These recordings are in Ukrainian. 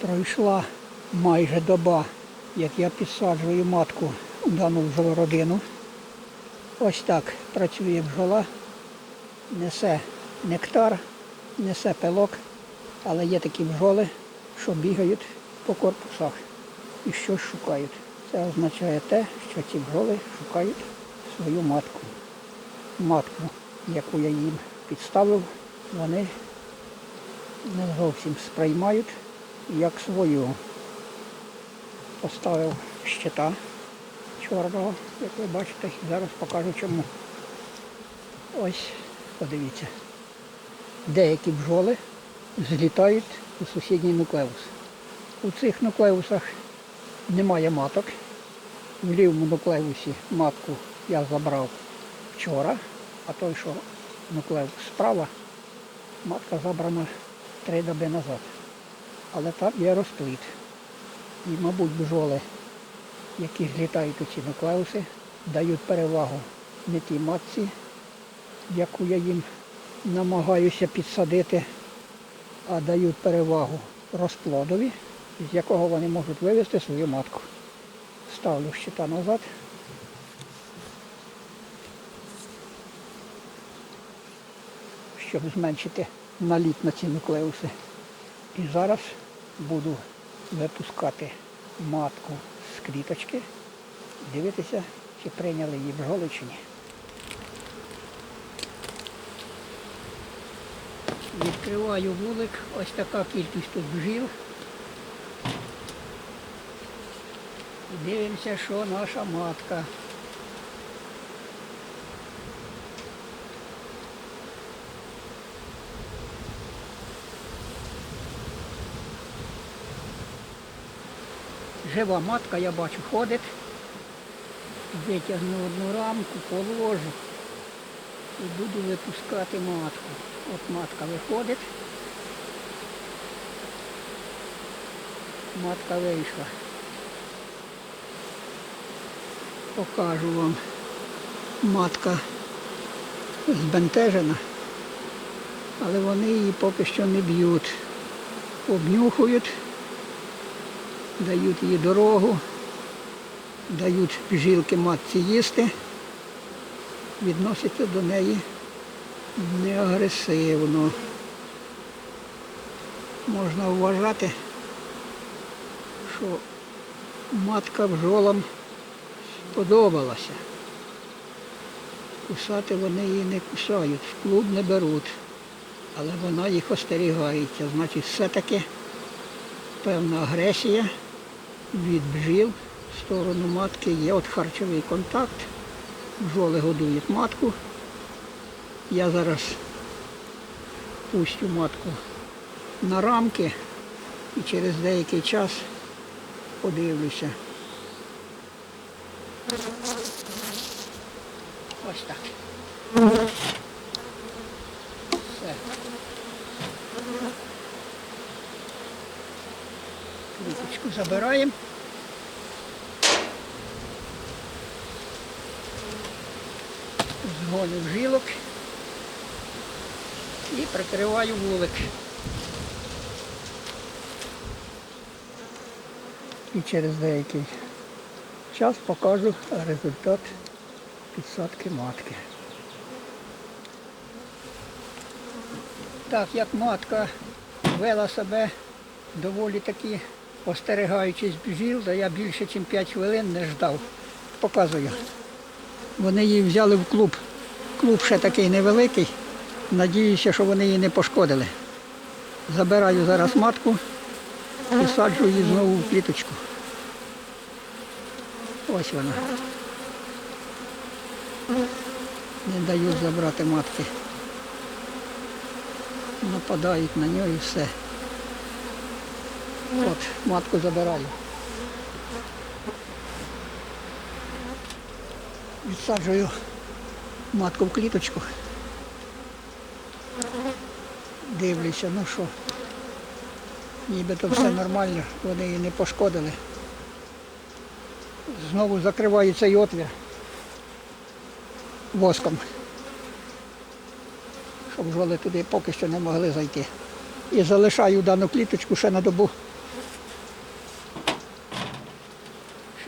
Пройшла майже доба, як я підсаджую матку у дану бджолородину. Ось так працює бджола, несе нектар, несе пилок, але є такі бджоли, що бігають по корпусах і щось шукають. Це означає те, що ці бджоли шукають свою матку. Матку, яку я їм підставив, вони не зовсім сприймають як свою. Поставив щита чорного, як ви бачите, зараз покажу чому. Ось, подивіться. Деякі бджоли злітають у сусідній нуклеус. У цих нуклеусах немає маток. В лівому нуклеусі матку я забрав вчора, а той, що нуклеус справа, матка забрана три доби назад. Але там є розплід. І, мабуть, бджоли, які злітають у ці нуклеуси, дають перевагу не тій матці, яку я їм намагаюся підсадити, а дають перевагу розплодові, з якого вони можуть вивести свою матку. Ставлю щита назад. Щоб зменшити наліт на ці нуклеуси. І зараз буду випускати матку з квіточки, дивитися, чи прийняли її бджоли чи ні. Відкриваю вулик, ось така кількість тут бджіл. Дивимося, що наша матка. Жива матка, я бачу, ходить. Витягну одну рамку, положу і буду випускати матку. От матка виходить. Матка вийшла. Покажу вам. Матка збентежена, але вони її поки що не б'ють. Обнюхують дають їй дорогу, дають жилки матці їсти, відносяться до неї не агресивно. Можна вважати, що матка бджолам сподобалася. Кусати вони її не кусають, в клуб не беруть, але вона їх остерігається. Значить, все-таки певна агресія від бджіл в сторону матки є от харчовий контакт. Бджоли годують матку. Я зараз пустю матку на рамки і через деякий час подивлюся. Ось так. Все. Квіточку забираємо. Згоню жилок і прикриваю вулик. І через деякий час покажу результат підсадки матки. Так, як матка вела себе доволі таки остерігаючись бджіл, я більше, ніж 5 хвилин не ждав. Показую. Вони її взяли в клуб. Клуб ще такий невеликий. Надіюся, що вони її не пошкодили. Забираю зараз матку і саджу її знову в кліточку. Ось вона. Не дають забрати матки. Нападають на нього і все. От, матку забираю. Відсаджую матку в кліточку. Дивлюся, ну що, нібито все нормально, вони її не пошкодили. Знову закриваю цей отвір воском, щоб жили туди поки що не могли зайти. І залишаю дану кліточку ще на добу.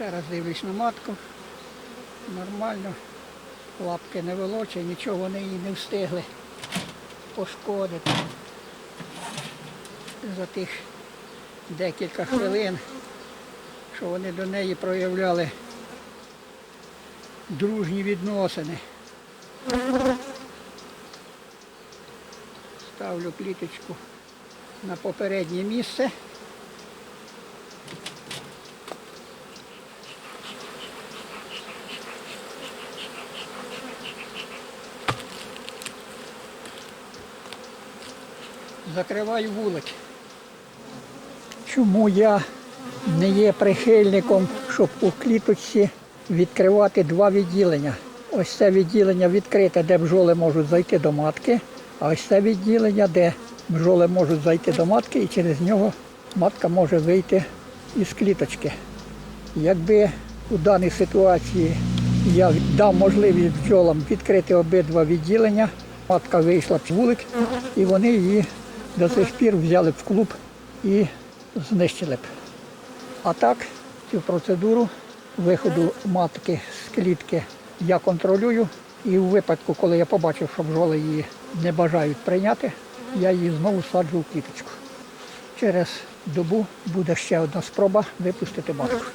Ще раз дивлюсь на матку. Нормально. Лапки не волоче, нічого вони її не встигли пошкодити. За тих декілька хвилин, що вони до неї проявляли дружні відносини. Ставлю кліточку на попереднє місце. Закриваю вулик. Чому я не є прихильником, щоб у кліточці відкривати два відділення? Ось це відділення відкрите, де бджоли можуть зайти до матки, а ось це відділення, де бджоли можуть зайти до матки і через нього матка може вийти із кліточки. Якби у даній ситуації я дав можливість бджолам відкрити обидва відділення, матка вийшла в вулик, і вони її до сих пір взяли б в клуб і знищили б. А так, цю процедуру виходу матки з клітки я контролюю. І у випадку, коли я побачив, що бджоли її не бажають прийняти, я її знову саджу в кліточку. Через добу буде ще одна спроба випустити матку.